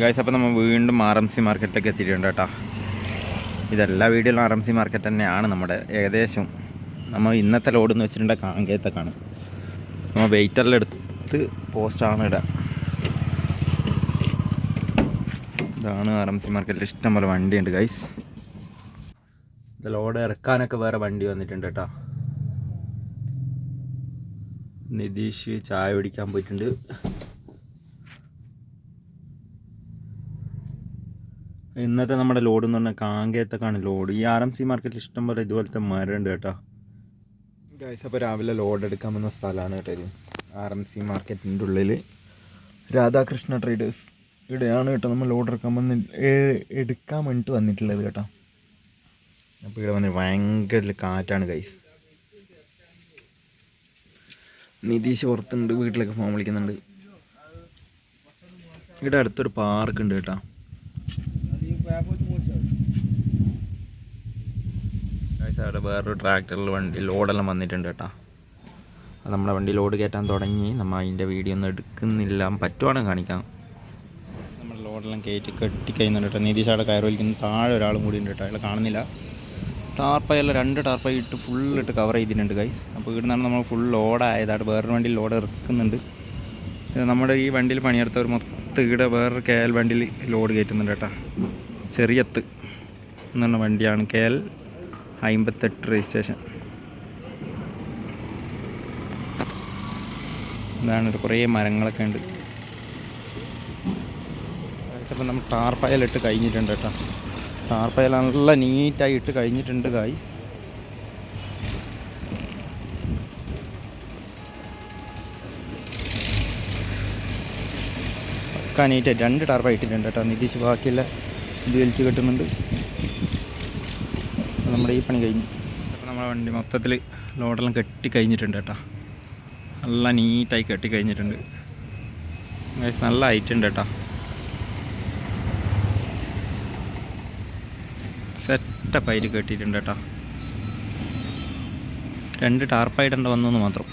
Guys അപ്പോൾ നമ്മൾ വീണ്ടും ആർ എം സി മാർക്കറ്റിലേക്ക് എത്തിയിട്ടുണ്ട് കേട്ടോ. ഇതെല്ലാ വീഡിയോയിലും ആർ എം സി മാർക്കറ്റ് തന്നെയാണ് നമ്മുടെ ഏകദേശം. നമ്മൾ ഇന്നത്തെ ലോഡ് എന്ന് വെച്ചിട്ടുണ്ടെങ്കിൽ കാങ്കേത്തൊക്കെയാണ് നമ്മൾ വെയിറ്ററിൽ എടുത്ത് പോസ്റ്റാണ് ഇടുക ഇതാണ് ആർ എം സി മാർക്കറ്റിൽ ഇഷ്ടംപോലെ വണ്ടിയുണ്ട് ഗൈസ് ഇത് ലോഡ് ഇറക്കാനൊക്കെ വേറെ വണ്ടി വന്നിട്ടുണ്ട് കേട്ടോ. നിതീഷ് ചായ പിടിക്കാൻ പോയിട്ടുണ്ട്. ഇന്നത്തെ നമ്മുടെ ലോഡ് എന്ന് പറഞ്ഞാൽ കാങ്കേത്തൊക്കെയാണ് ലോഡ്. ഈ ആർ എം സി മാർക്കറ്റിൽ ഇഷ്ടം പോലെ ഇതുപോലത്തെ മരമുണ്ട് കേട്ടോ. ഗൈസ് അപ്പോൾ രാവിലെ ലോഡ് എടുക്കാൻ വന്ന സ്ഥലമാണ് കേട്ടോ ഇത്. ആർ എം സി മാർക്കറ്റിന്റെ ഉള്ളിൽ രാധാകൃഷ്ണ ട്രേഡേഴ്സ് ഇവിടെയാണ് കേട്ടോ നമ്മൾ ലോഡ് എടുക്കാൻ വന്ന് എടുക്കാൻ വേണ്ടിയിട്ട് വന്നിട്ടുള്ളത് കേട്ടോ. അപ്പോൾ ഇവിടെ വന്ന് ഭയങ്കര കാറ്റാണ് ഗൈസ് നിതീഷ് പുറത്തുണ്ട് വീട്ടിലൊക്കെ ഫോൺ വിളിക്കുന്നുണ്ട്. ഇവിടെ അടുത്തൊരു പാർക്ക് ഉണ്ട് കേട്ടോ. അവിടെ വേറൊരു ട്രാക്ടറിൽ വണ്ടി ലോഡെല്ലാം വന്നിട്ടുണ്ട് കേട്ടോ. നമ്മുടെ വണ്ടി ലോഡ് കയറ്റാൻ തുടങ്ങി. നമ്മൾ അതിന്റെ വീഡിയോ ഒന്നും എടുക്കുന്നില്ല. പറ്റുവാണെങ്കിൽ കാണിക്കാം. നമ്മൾ ലോഡെല്ലാം കയറ്റി കെട്ടി കഴിയുന്നുണ്ട് കേട്ടോ. നിതീഷ് അവിടെ കയറി വലിക്കുന്ന താഴെ ഒരാളും കൂടി ഉണ്ട് കേട്ടോ. അയാൾ കാണുന്നില്ല. ടാർപ്പായെല്ലാം രണ്ട് ടാർപ്പായി ഇട്ട് ഫുള്ളിട്ട് കവർ ചെയ്തിട്ടുണ്ട് ഗൈസ് അപ്പോൾ ഇവിടെ നിന്നാണ് നമ്മൾ ഫുൾ ലോഡായതായിട്ട് വേറൊരു വണ്ടിയിൽ ലോഡ് ഇറക്കുന്നുണ്ട്. നമ്മുടെ ഈ വണ്ടിയിൽ പണിയെടുത്തവർ മൊത്തം ഇവിടെ വേറൊരു കയൽ വണ്ടിയിൽ ലോഡ് കയറ്റുന്നുണ്ട് കേട്ടോ. ചെറിയത്ത് എന്ന് പറഞ്ഞ വണ്ടിയാണ് കെ എൽ അമ്പത്തെട്ട് രജിസ്ട്രേഷൻ. ഇതാണ് കുറേ മരങ്ങളൊക്കെ ഉണ്ട്. അപ്പോൾ നമ്മൾ ടാർപ്പയലിട്ട് കഴിഞ്ഞിട്ടുണ്ട് കേട്ടോ. ടാർപ്പയൽ നല്ല നീറ്റായി ഇട്ട് കഴിഞ്ഞിട്ടുണ്ട് ഗായ്സ് ഒക്കെ നീറ്റായി രണ്ട് ടാർപ്പ ഇട്ടിട്ടുണ്ട് കേട്ടോ. നിതീഷ് ബാക്കിയുള്ള ഇത് വലിച്ച് കെട്ടുന്നുണ്ട്. നമ്മുടെ ഈ പണി കഴിഞ്ഞു. അപ്പോൾ നമ്മുടെ വണ്ടി മൊത്തത്തിൽ ലോഡെല്ലാം കെട്ടി കഴിഞ്ഞിട്ടുണ്ട് കേട്ടോ. നല്ല നീറ്റായി കെട്ടി കഴിഞ്ഞിട്ടുണ്ട് നല്ല ഐറ്റം ഉണ്ട് കേട്ടോ. സെറ്റപ്പായിട്ട് കെട്ടിയിട്ടുണ്ട് കേട്ടോ. രണ്ട് ടാർപ്പായിട്ടുണ്ട് വന്നെന്ന് മാത്രം.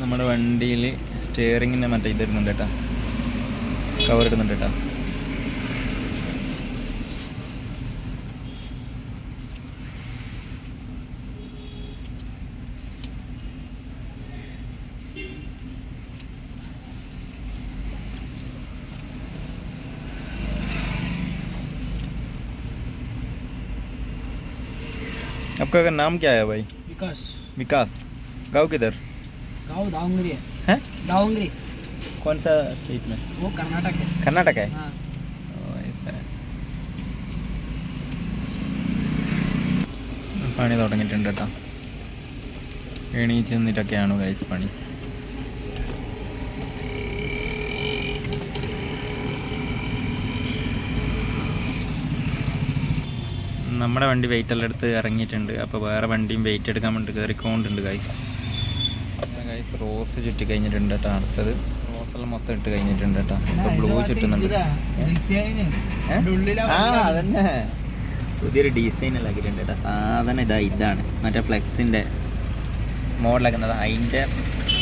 നമ്മുടെ വണ്ടിയിൽ സ്റ്റിയറിങ്ങിന്റെ മറ്റേ ഇത് ഇടുന്നുണ്ട് കേട്ടോ. കവർ ഇടുന്നുണ്ട് കേട്ടോ. आपका नाम क्या है भाई विकास विकास गाँव किधर गाँव दावंगरी है है दावंगरी कौन सा स्टेट में वो कर्नाटक है कर्नाटक है हाँ ഓ, ऐसा है. പണി തുടങ്ങിയിട്ടുണ്ട് കേട്ടോ എണീച്ച് നിന്നിട്ടൊക്കെയാണ് കഴിച്ച് പണി നമ്മുടെ വണ്ടി വെയിറ്റ് എല്ലാം എടുത്ത് ഇറങ്ങിയിട്ടുണ്ട്. അപ്പോൾ വേറെ വണ്ടിയും വെയിറ്റ് എടുക്കാൻ വേണ്ടി കയറിക്കൊണ്ടുണ്ട് ഗൈസ് ഗൈസ് റോസ് ചുറ്റി കഴിഞ്ഞിട്ടുണ്ട് കേട്ടോ അടുത്തത്. റോസെല്ലാം മൊത്തം ഇട്ട് കഴിഞ്ഞിട്ടുണ്ട് കേട്ടോ. ഇപ്പോൾ ബ്ലൂ ചുറ്റുന്നുണ്ട്? ആ അതന്നെ. പുതിയൊരു ഡിസൈൻ എല്ലാം ആക്കിയിട്ടുണ്ട് കേട്ടോ. സാധനം ഇതാ ഇതാണ്. മറ്റേ ഫ്ലെക്സിന്റെ മോഡലാക്കുന്നത്. അതിന്റെ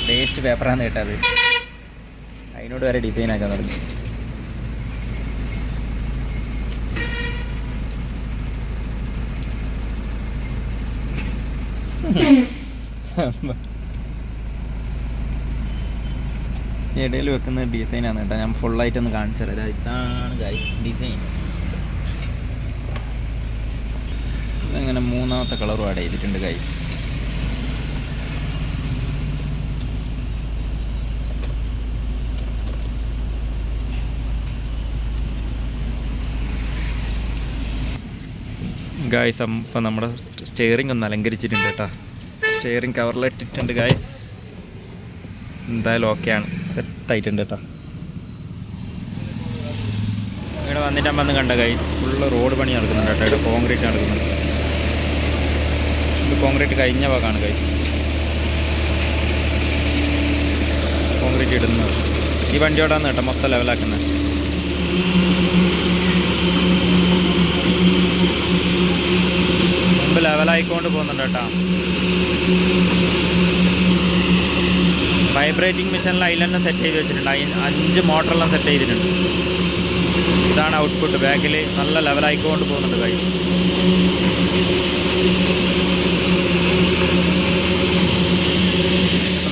വേസ്റ്റ് പേപ്പറാണ് കേട്ടത്. അതിനോട് വരെ ഡിസൈൻ ആക്കാൻ തുടങ്ങി. ഇടയിൽ വെക്കുന്ന ഡിസൈൻ ആണ് കേട്ടോ. ഞാൻ ഫുൾ ഫുള്ളായിട്ടൊന്ന് കാണിച്ചു തരാം. ഇതാണ് ഡിസൈൻ അങ്ങനെ മൂന്നാമത്തെ കളറും ആഡ് ചെയ്തിട്ടുണ്ട് ഗൈസ് ഗായ്സ് അപ്പം നമ്മുടെ സ്റ്റിയറിംഗ് ഒന്ന് അലങ്കരിച്ചിട്ടുണ്ട് കേട്ടോ. സ്റ്റിയറിംഗ് കവറിലിട്ടിട്ടുണ്ട് ഗായ്സ് എന്തായാലും ഓക്കെയാണ് സെറ്റായിട്ടുണ്ട് കേട്ടോ. ഇവിടെ വന്നിട്ട് വന്ന് കണ്ട ഗായ്സ് ഫുള്ള് റോഡ് പണി നടക്കുന്നുണ്ട് കേട്ടോ. ഇവിടെ കോൺക്രീറ്റ് നടക്കുന്നുണ്ട്. ഇത് കോൺക്രീറ്റ് കഴിഞ്ഞ ഭാഗമാണ് ഗായ്സ് കോൺക്രീറ്റ് ഇടുന്നത്. ഈ വണ്ടിയോടാണ് കേട്ടോ? മൊത്തം ലെവലാക്കുന്നത് ലെവലായിക്കൊണ്ട് പോകുന്നുണ്ട് കേട്ടോ. വൈബ്രേറ്റിംഗ് മെഷീനിൽ അതിലെല്ലാം സെറ്റ് ചെയ്ത് വെച്ചിട്ടുണ്ട്. അഞ്ച് മോട്ടറെല്ലാം സെറ്റ് ചെയ്തിട്ടുണ്ട്. ഇതാണ് ഔട്ട്പുട്ട് ബാക്കിൽ നല്ല ലെവലായിക്കൊണ്ട് പോകുന്നുണ്ട് കൈ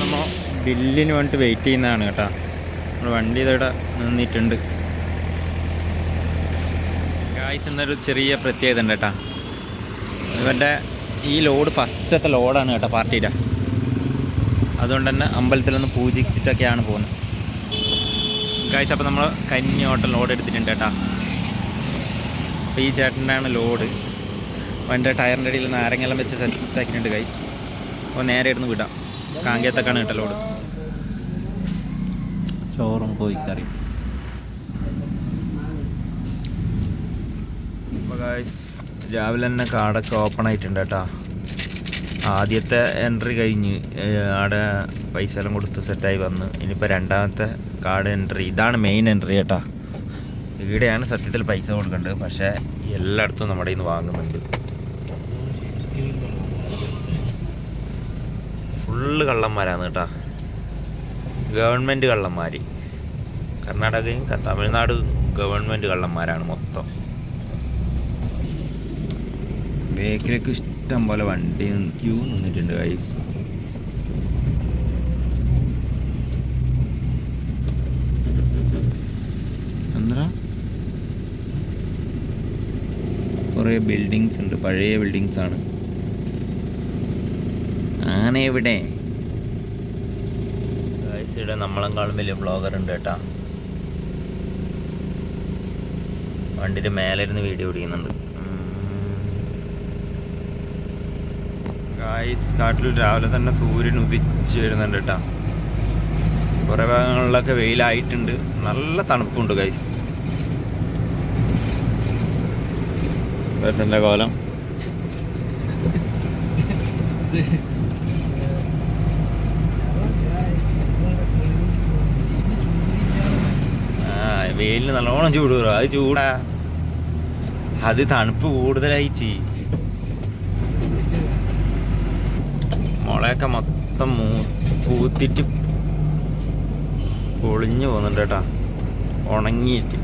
നമ്മൾ ബില്ലിന് വേണ്ടിയിട്ട് വെയിറ്റ് ചെയ്യുന്നതാണ് കേട്ടോ. നമ്മുടെ വണ്ടി ഇതവിടെ നിന്നിട്ടുണ്ട്. ഗായ്സ് എന്നൊരു ചെറിയ പ്രത്യേകത ഉണ്ട് കേട്ടോ. ഇവന്റെ ഈ ലോഡ് ഫസ്റ്റത്തെ ലോഡാണ് കേട്ടോ പാർട്ടിയുടെ. അതുകൊണ്ട് തന്നെ അമ്പലത്തിലൊന്ന് പൂജിച്ചിട്ടൊക്കെയാണ് പോകുന്നത്. കാഴ്ച അപ്പോൾ നമ്മൾ കഞ്ഞി ഓട്ടം ലോഡ് എടുത്തിട്ടുണ്ട് കേട്ടോ. അപ്പോൾ ഈ ചേട്ടന്റെയാണ് ലോഡ്. അവന്റെ ടയറിന്റെ അടിയിൽ നാരങ്ങെല്ലാം വെച്ച് സെറ്റാക്കിയിട്ടുണ്ട് കൈ അപ്പോൾ നേരെ ഇരുന്ന് വിടാം. കാങ്കേത്തക്കാണ് കേട്ടോ ലോഡ്. ചോറും പോയി അപ്പോൾ ഗായ്സ് രാവിലെ തന്നെ കാടൊക്കെ ഓപ്പൺ ആയിട്ടുണ്ട് കേട്ടോ. ആദ്യത്തെ എൻട്രി കഴിഞ്ഞ് ആടെ പൈസ എല്ലാം കൊടുത്ത് സെറ്റായി വന്ന്. ഇനിയിപ്പോൾ രണ്ടാമത്തെ കാർഡ് എൻട്രി ഇതാണ് മെയിൻ എൻട്രി കേട്ടോ. ഇവിടെയാണ് സത്യത്തിൽ പൈസ കൊടുക്കേണ്ടത്. പക്ഷേ എല്ലായിടത്തും നമ്മുടെ ഇന്ന് വാങ്ങുന്നുണ്ട്. ഫുള്ള് കള്ളന്മാരാണ് കേട്ടോ. ഗവൺമെന്റ് കള്ളന്മാർ കർണാടകയും തമിഴ്നാട് ഗവൺമെന്റ് കള്ളന്മാരാണ് മൊത്തം. ബേക്കിലേക്ക് ഇഷ്ടം പോലെ വണ്ടി ക്യൂ നിന്നിട്ടുണ്ട് ഗൈസ് എന്താ കുറേ ബിൽഡിങ്സ് ഉണ്ട് പഴയ ബിൽഡിങ്സ് ആണ്. ആന എവിടെ ഇവിടെ നമ്മളെക്കാളും വലിയ ബ്ലോഗർ ഉണ്ട് കേട്ടാ. വണ്ടിയുടെ മേലെ ഇരുന്ന് വീഡിയോ പിടിക്കുന്നുണ്ട്. ഗായ്സ് കാട്ടിൽ രാവിലെ തന്നെ സൂര്യൻ ഉദിച്ച് വരുന്നുണ്ട് കേട്ടാ. കുറേ ഭാഗങ്ങളിലൊക്കെ വെയിലായിട്ടുണ്ട്. നല്ല തണുപ്പുണ്ട് ഗൈസ് വരുന്നുണ്ട് കോലം? വെയിലിന് നല്ലോണം ചൂട് കുറവ് അത് ചൂടാ. അത് തണുപ്പ് കൂടുതലായിട്ട്. മുളയൊക്കെ മൊത്തം മൂ പൂത്തിട്ട് പൊളിഞ്ഞു പോകുന്നുണ്ട് കേട്ടാ. ഉണങ്ങിയിട്ട്.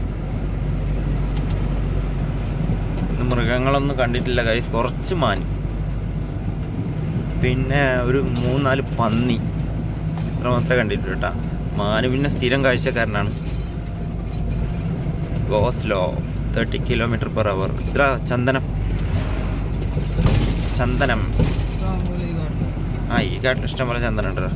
മൃഗങ്ങളൊന്നും കണ്ടിട്ടില്ല കൈസ് കുറച്ച് മാൻ പിന്നെ ഒരു മൂന്നാൽ പന്നി. ഇത്ര മാത്രമേ കണ്ടിട്ടുള്ളൂ കേട്ടാ. മാന് പിന്നെ സ്ഥിരം കാഴ്ചക്കാരനാണ്. Go slow thirty kilometre per hour ഇത്ര ചന്ദനം. ചന്ദനം. ആ ഈ കാട്ടിൽ ചന്ദനം ഉണ്ടല്ലോ.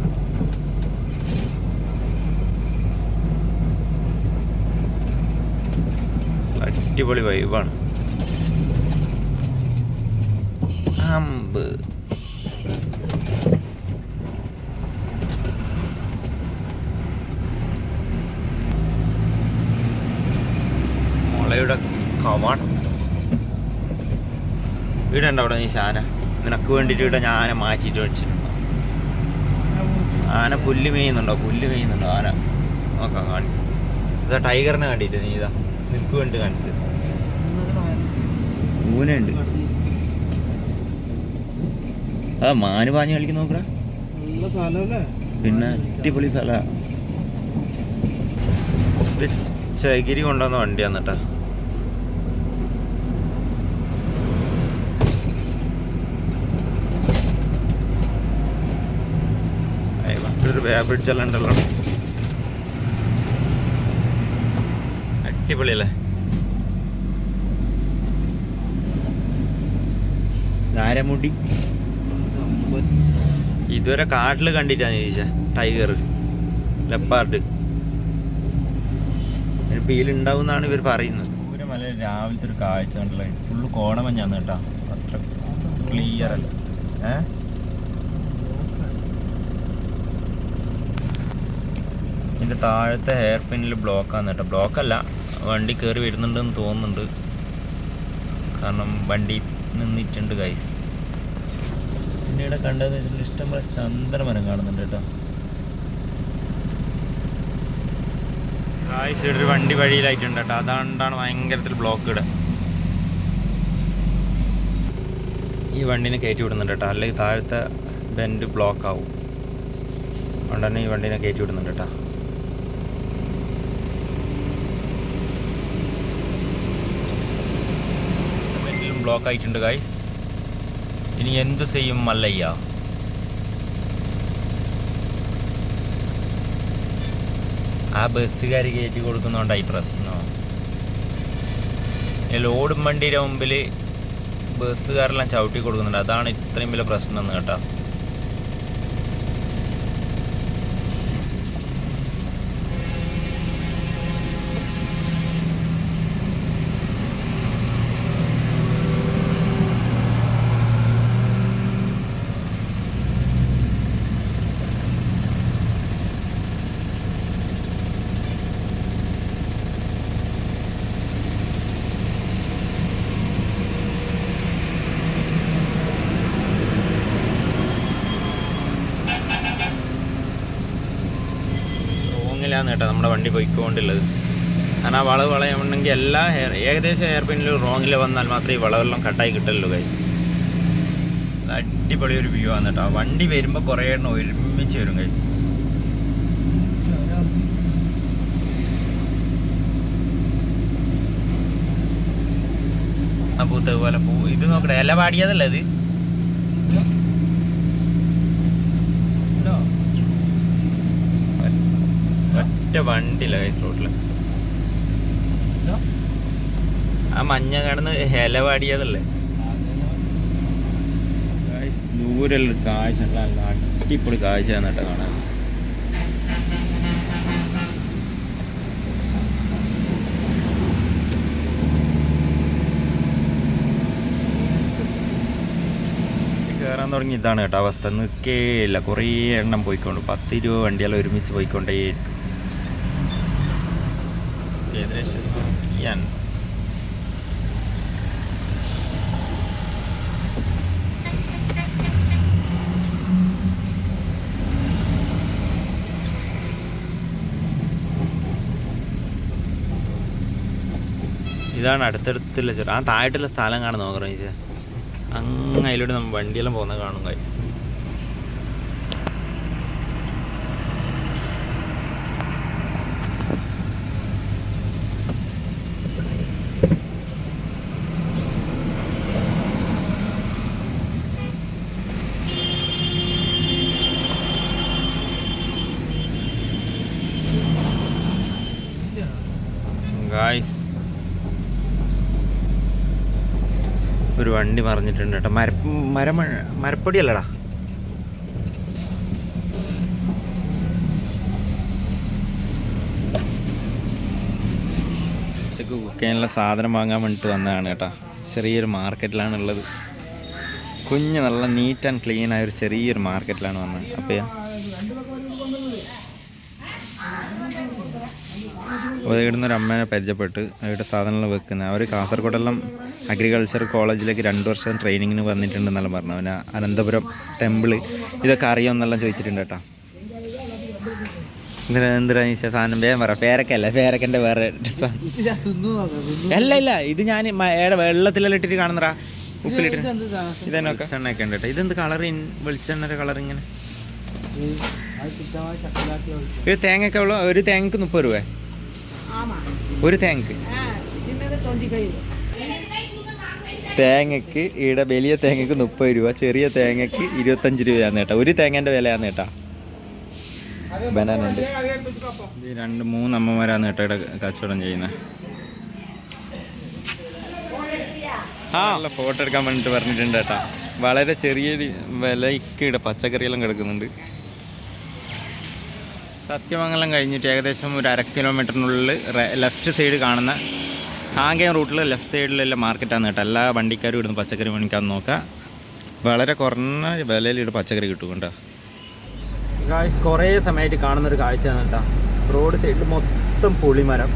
അടിപൊളി വൈബാണ്. അമ്പ്. മുളയുടെ കവാടം. വീടുണ്ടോ അവിടെ നീ ശാന? നിനക്ക് വേണ്ടിയിട്ട് ഞാൻ ആന മാറ്റിയിട്ട് വെച്ചിട്ടുണ്ടോ ആന പുല്ല് മേയുന്നുണ്ടോ? പുല്ല് മേയുന്നുണ്ടോ? ആന. നോക്കാം കാണിക്കും. ഇതാ ടൈഗറിനെ കണ്ടിട്ട് നീ ഇതാ. നിനക്ക് വേണ്ടി കാണിച്ചത്. ഊനുണ്ട് അതാ മാന് പാഞ്ഞ് കളിക്കുന്ന സ്ഥലമല്ലേ? പിന്നെ അടിപൊളി സ്ഥല. ചകിരി കൊണ്ടുവന്ന വണ്ടിയാന്ന് കേട്ടാ വേ ബ്രിഡ്ജ് എല്ലാം ഉണ്ടല്ലോ. അടിപൊളിയല്ലേ ധാരമുടി ഇതുവരെ കാട്ടിൽ കണ്ടിട്ടാണ് ചോദിച്ചാ ടൈഗർ ലെപ്പാർഡ്. പീലുണ്ടാവും എന്നാണ് ഇവർ പറയുന്നത്. ഒരു മല രാവിലത്തെ ഒരു കാഴ്ച കണ്ടല്ലോ ഫുള്ള് കോടമഞ്ഞാന്ന് കേട്ടോ അത്ര ക്ലിയർ അല്ല. ഏ? ഇതിന്റെ താഴത്തെ ഹെയർ പിന്നിൽ ബ്ലോക്കാണ് കേട്ടോ. ബ്ലോക്കല്ല വണ്ടി കയറി വരുന്നുണ്ടെന്ന് തോന്നുന്നുണ്ട്. കാരണം വണ്ടി നിന്നിട്ടുണ്ട് ഗൈസ് പിന്നെ ഇവിടെ കണ്ടതെന്ന് വെച്ചിട്ടുണ്ടെങ്കിൽ ഇഷ്ടംപോലെ ചന്ദ്രമരം കാണുന്നുണ്ട് കേട്ടോ. ഗായ്സ് ഇവിടെ ഒരു വണ്ടി വഴിയിലായിട്ടുണ്ട് കേട്ടോ. അതുകൊണ്ടാണ് ഭയങ്കരത്തിൽ ബ്ലോക്ക് ഇവിടെ ഈ വണ്ടിനെ കയറ്റി വിടുന്നുണ്ട് കേട്ടോ. അല്ലെങ്കിൽ താഴത്തെ ബെൻഡ് ബ്ലോക്ക് ആവും. അതുകൊണ്ട് ഈ വണ്ടിനെ കയറ്റി വിടുന്നുണ്ട് കേട്ടോ. ബ്ലോക്ക് ആയിട്ടുണ്ട് ഗൈസ് ഇനി എന്ത് ചെയ്യും മല്ലയ്യ? ആ ബസ്സുകാർ കയറ്റി കൊടുക്കുന്നതുകൊണ്ടായി പ്രശ്നം. ഈ ലോഡും വണ്ടിയുടെ മുമ്പിൽ ബസ്സുകാരെല്ലാം ചവിട്ടി കൊടുക്കുന്നുണ്ട്. അതാണ് ഇത്രയും വലിയ പ്രശ്നം എന്ന് കേട്ടോ. കേട്ടോ നമ്മുടെ വണ്ടി പൊയ്ക്കൊണ്ടുള്ളത്. കാരണം ആ വളവ് വളയുണ്ടെങ്കിൽ എല്ലാ ഹെയർ ഏകദേശം ഹെയർ പിന്നിലും റോങ്ങിൽ വന്നാൽ മാത്രമേ ഈ വളവെല്ലാം കട്ടായി കിട്ടുള്ളൂ കൈ അടിപൊളി ഒരു വ്യൂ ആണ് കേട്ടോ. വണ്ടി വരുമ്പോൾ കുറേ എണ്ണം ഒരുമിച്ച് വരും കൈ ആ പൂത്ത് പോലെ പൂ ഇത് നോക്കട്ടെ ഇല പാടിയതല്ലേ ഇത്? ഒറ്റ വണ്ടിയില്ല കൈസ് റോട്ടിൽ ആ മഞ്ഞ കടന്ന് ഹെലവാടിയതല്ലേ ദൂരെയുള്ള കാഴ്ച നല്ല അടിപൊളി കാഴ്ച എന്നിട്ട് കാണാൻ. കയറാൻ തുടങ്ങി. ഇതാണ് കേട്ടോ അവസ്ഥ. നിൽക്കേയില്ല കുറേ എണ്ണം പോയിക്കൊണ്ട്. പത്ത് ഇരുപത് വണ്ടിയെല്ലാം ഒരുമിച്ച് പോയിക്കൊണ്ടേയിരിക്കും. ഏകദേശം end. ഇതാണ് അടുത്തടുത്തുള്ള ചെറു ആ താഴെയുള്ള സ്ഥലം കാണാൻ നോക്കണം ചേച്ചാ അങ്ങ് അതിലൂടെ നമ്മൾ വണ്ടിയെല്ലാം പോകുന്നത് കാണും guys. Guys. ഒരു വണ്ടി മറിഞ്ഞിട്ടുണ്ട് കേട്ടോ. മര മരം മരപ്പൊടി അല്ലടാ ഉച്ചയ്ക്ക് കുക്ക് സാധനം വാങ്ങാൻ വേണ്ടിയിട്ട് വന്നതാണ് കേട്ടോ. ചെറിയൊരു മാർക്കറ്റിലാണ് ഉള്ളത് കുഞ്ഞ് നല്ല നീറ്റ് ആൻഡ് ക്ലീൻ ആയ ഒരു ചെറിയൊരു മാർക്കറ്റിലാണ് വന്നത്. അപ്പോൾ അപ്പോൾ ഇവിടുന്ന് ഒരു അമ്മേനെ പരിചയപ്പെട്ട്. അവരുടെ സാധനങ്ങൾ വെക്കുന്നത് അവർ കാസർഗോഡെല്ലാം അഗ്രികൾച്ചർ കോളേജിലേക്ക് രണ്ട് വർഷം ട്രെയിനിങ്ങിന് വന്നിട്ടുണ്ടെന്നെല്ലാം പറഞ്ഞു അവന് അനന്തപുരം ടെമ്പിൾ ഇതൊക്കെ അറിയാമെന്നെല്ലാം ചോദിച്ചിട്ടുണ്ട് കേട്ടോ. എന്തിനാ എന്തിനാ ഈ സാധനം? വേഗം പറ. പേരക്കല്ല പേരക്കന്റെ വേറെ അല്ല ഇല്ല. ഇത് ഞാൻ ഏടെ വെള്ളത്തിലെല്ലാം ഇട്ടിട്ട് കാണുന്നറാ ഉപ്പിലിട്ട് ഇതെന്നൊക്കെ. വെളിച്ചെണ്ണയൊക്കെ ഉണ്ട് കേട്ടോ. ഇതെന്ത് കളർ വെളിച്ചെണ്ണയുടെ കളർ ഇങ്ങനെ? ഒരു തേങ്ങയൊക്കെ ഉള്ള ഒരു തേങ്ങക്ക് മുപ്പത് രൂപ ഒരു തേങ്ങക്ക്. തേങ്ങക്ക് ഇവിടെ വലിയ തേങ്ങക്ക് മുപ്പത് രൂപ ചെറിയ തേങ്ങക്ക് ഇരുപത്തഞ്ച് രൂപയാണ് കേട്ടോ. ഒരു തേങ്ങന്റെ വിലയാണ് കേട്ടോ. ബനാന ഉണ്ട് രണ്ട് മൂന്ന് അമ്മമാരാണ് കേട്ടോ ഇവിടെ കച്ചവടം ചെയ്യുന്നത് ആ നല്ല ഫോട്ടോ എടുക്കാൻ വേണ്ടിയിട്ട് പറഞ്ഞിട്ടുണ്ട് കേട്ടാ. വളരെ ചെറിയ വിലയ്ക്ക് ഇവിടെ പച്ചക്കറിയെല്ലാം കിടക്കുന്നുണ്ട്. സത്യമംഗലം കഴിഞ്ഞിട്ട് ഏകദേശം ഒരു അര കിലോമീറ്ററിനുള്ളിൽ ലെഫ്റ്റ് സൈഡ് കാണുന്ന കാങ്കയം റൂട്ടിൽ ലെഫ്റ്റ് സൈഡിലുള്ള മാർക്കറ്റാണ് കേട്ടോ. എല്ലാ വണ്ടിക്കാരും ഇവിടുന്ന് പച്ചക്കറി മേടിക്കാൻ നോക്കാം. വളരെ കുറഞ്ഞ വിലയിൽ ഇവിടെ പച്ചക്കറി കിട്ടും കേട്ടോ. കുറേ സമയമായിട്ട് കാണുന്നൊരു കാഴ്ചയാണ് കേട്ടോ. റോഡ് സൈഡിൽ മൊത്തം പുളിമരം.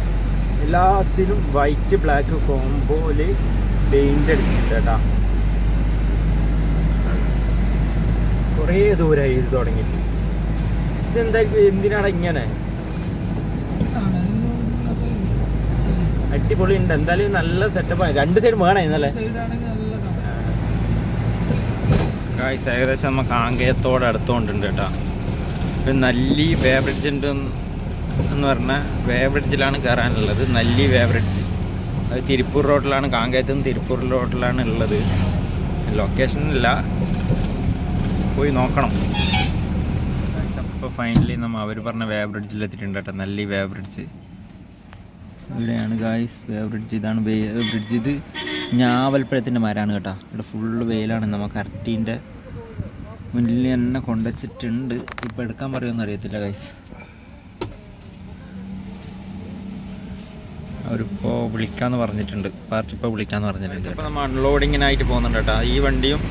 എല്ലാത്തിലും വൈറ്റ് ബ്ലാക്ക് കോമ്പോയിൽ പെയിന്റ് അടിച്ചിട്ടുണ്ട് കേട്ടോ. കുറേ ദൂരമായി ഇത് തുടങ്ങിയിട്ട്. എന്തിനാണ് ഇങ്ങനെ? അടിപൊളി ഉണ്ട് എന്തായാലും നല്ല സെറ്റപ്പ് രണ്ട് സൈഡ് വേണം ഇന്നലെ. ഏകദേശം നമുക്ക് ആങ്കയത്തോട് അടുത്തോണ്ടുണ്ട് കേട്ടോ. ഒരു നല്ലി ഉണ്ട് എന്ന് പറഞ്ഞാൽ വേബ്രിഡ്ജിലാണ് കയറാനുള്ളത് നല്ലി വേബ്രിഡ്ജ് അത് തിരുപ്പൂർ റോഡിലാണ് കാങ്കയത്ത് നിന്ന് തിരുപ്പൂർ റോഡിലാണ് ഉള്ളത്. ലൊക്കേഷനില്ല പോയി നോക്കണം. ഫൈനലി നമ്മൾ അവർ പറഞ്ഞ വേ ബ്രിഡ്ജിൽ എത്തിയിട്ടുണ്ട് കേട്ടോ. നല്ല വേ ബ്രിഡ്ജ്. ഇവിടെയാണ് ഗായ്സ് വേ ബ്രിഡ്ജ്. ഇതാണ് ബ്രിഡ്ജ്. ഇത് ഞാവൽപ്പഴത്തിന്റെ മരമാണ് കേട്ടോ. ഇവിടെ ഫുള്ള് വെയിലാണ്. നമുക്ക് അരട്ടീന്റെ മുന്നിൽ തന്നെ കൊണ്ടുവച്ചിട്ടുണ്ട്. ഇപ്പം എടുക്കാൻ പറയുമെന്ന് അറിയത്തില്ല ഗൈസ് അവരിപ്പോൾ വിളിക്കാമെന്ന് പറഞ്ഞിട്ടുണ്ട്. പാർട്ടി ഇപ്പോൾ വിളിക്കാമെന്ന് പറഞ്ഞിട്ടുണ്ട്. ഇപ്പോൾ നമ്മൾ അൺലോഡിങ്ങിനായിട്ട് പോകുന്നുണ്ട് കേട്ടോ. ഈ വണ്ടിയും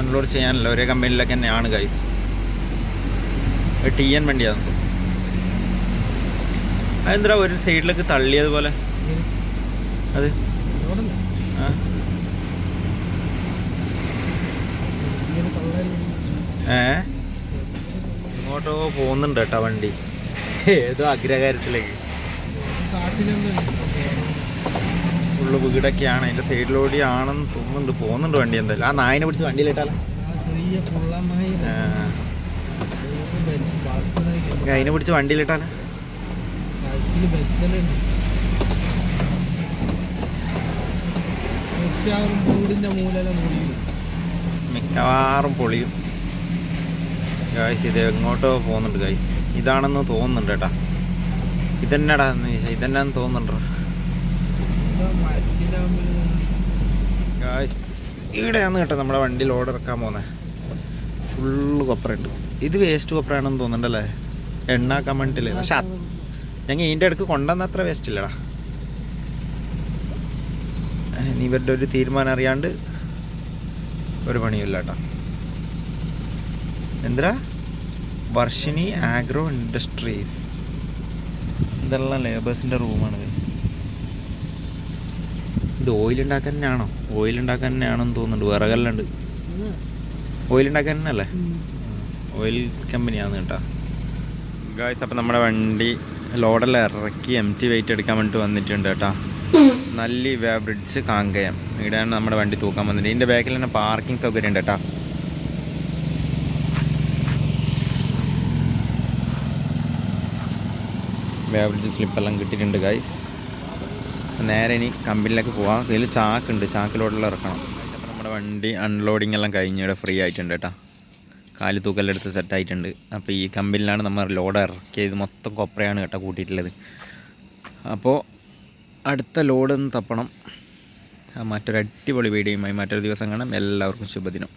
അൺലോഡ് ചെയ്യാനല്ല. ഒരേ കമ്പനിയിലൊക്കെ തന്നെയാണ് ഗൈസ് ടി എൻ വണ്ടിയാണ്. അതെന്താ ഒരു സൈഡിലേക്ക് തള്ളിയതുപോലെ അത്? ഏ? ഇങ്ങോട്ടോ പോകുന്നുണ്ട് കേട്ടോ വണ്ടി. ഏതോ അഗ്രഹാരത്തിലേക്ക്. ഫുള്ള് വീടൊക്കെയാണ്. അതിന്റെ സൈഡിലൂടെ ആണെന്ന് തോന്നുന്നുണ്ട്. പോകുന്നുണ്ട് വണ്ടി എന്തായാലും. ആ നായനെ പിടിച്ച് വണ്ടിയിലിട്ടാലോ? അതിനെ പിടിച്ച് വണ്ടിയിലിട്ടാലോ? മിക്കവാറും പൊളിയും. ഗായ്സ് ഇത് എങ്ങോട്ടോ പോകുന്നുണ്ട് ഗായ്സ് ഇതാണെന്ന് തോന്നുന്നുണ്ട് കേട്ടാ. ഇതന്നെടാ ഇതന്നെന്ന് തോന്നുന്നുണ്ടോ. ഗായ്സ് ഇവിടെയാണ് കേട്ടോ നമ്മുടെ വണ്ടിയിൽ ലോഡ് ഇറക്കാൻ പോകുന്നത് ഫുള്ള് കൊപ്രയുണ്ട് ഇത് വേസ്റ്റ് കൊപ്രയാണെന്ന് തോന്നുന്നുണ്ടല്ലേ? എണ്ണാക്കാൻ വേണ്ടിയില്ലേ പക്ഷെ ഞങ്ങൾ ഇതിന്റെ അടുക്ക് കൊണ്ടുവന്ന അത്ര വേസ്റ്റ് ഇല്ലടാ. ഇവരുടെ ഒരു തീരുമാനം അറിയാണ്ട് ഒരു പണിയില്ല കേട്ടോ എന്തിനാ വർഷിനി ആഗ്രോ ഇൻഡസ്ട്രീസ്. ഇതെല്ലാം ലേബേഴ്സിന്റെ റൂമാണ്. ഇത് ഓയിൽ ഉണ്ടാക്കാൻ തന്നെയാണോ? ഓയിൽ ഉണ്ടാക്കാൻ തന്നെയാണെന്ന് തോന്നുന്നുണ്ട്. വിറകെല്ലാം ഉണ്ട് ഓയിൽ ഉണ്ടാക്കാൻ തന്നെ അല്ലേ ഓയിൽ കമ്പനിയാണെന്ന് കേട്ടോ. ഗായ്സ് അപ്പം നമ്മുടെ വണ്ടി ലോഡെല്ലാം ഇറക്കി എം ടി വെയിറ്റ് എടുക്കാൻ വേണ്ടിയിട്ട് വന്നിട്ടുണ്ട് കേട്ടോ. നല്ല വേ ബ്രിഡ്ജ് കാങ്കയം. ഇവിടെയാണ് നമ്മുടെ വണ്ടി തൂക്കാൻ വന്നിട്ട്. ഇതിന്റെ ബാക്കിൽ തന്നെ പാർക്കിംഗ് സൗകര്യം ഉണ്ട് കേട്ടോ. വേ ബ്രിഡ്ജ് സ്ലിപ്പെല്ലാം കിട്ടിയിട്ടുണ്ട് ഗായ്സ് നേരെ ഇനി കമ്പനിയിലേക്ക് പോവാം. ഇതിൽ ചാക്കുണ്ട് ചാക്കിലോടെല്ലാം ഇറക്കണം. നമ്മുടെ വണ്ടി അൺലോഡിങ് എല്ലാം കഴിഞ്ഞ് ഇവിടെ ഫ്രീ ആയിട്ടുണ്ട് കേട്ടോ. കാൽ തൂക്കലെടുത്ത് എടുത്ത് സെറ്റ് ആയിട്ടുണ്ട് അപ്പോൾ ഈ കമ്പനിയിലാണ് നമ്മൾ ലോഡ് ഇറക്കിയത്. മൊത്തം കൊപ്രയാണ് കേട്ടോ കൂട്ടിയിട്ടുള്ളത്. അപ്പോൾ അടുത്ത ലോഡ് ഒന്ന് തപ്പണം. മറ്റൊരു അടിപൊളി വീഡിയോയുമായി മറ്റൊരു ദിവസം കാണാം. എല്ലാവർക്കും ശുഭദിനം.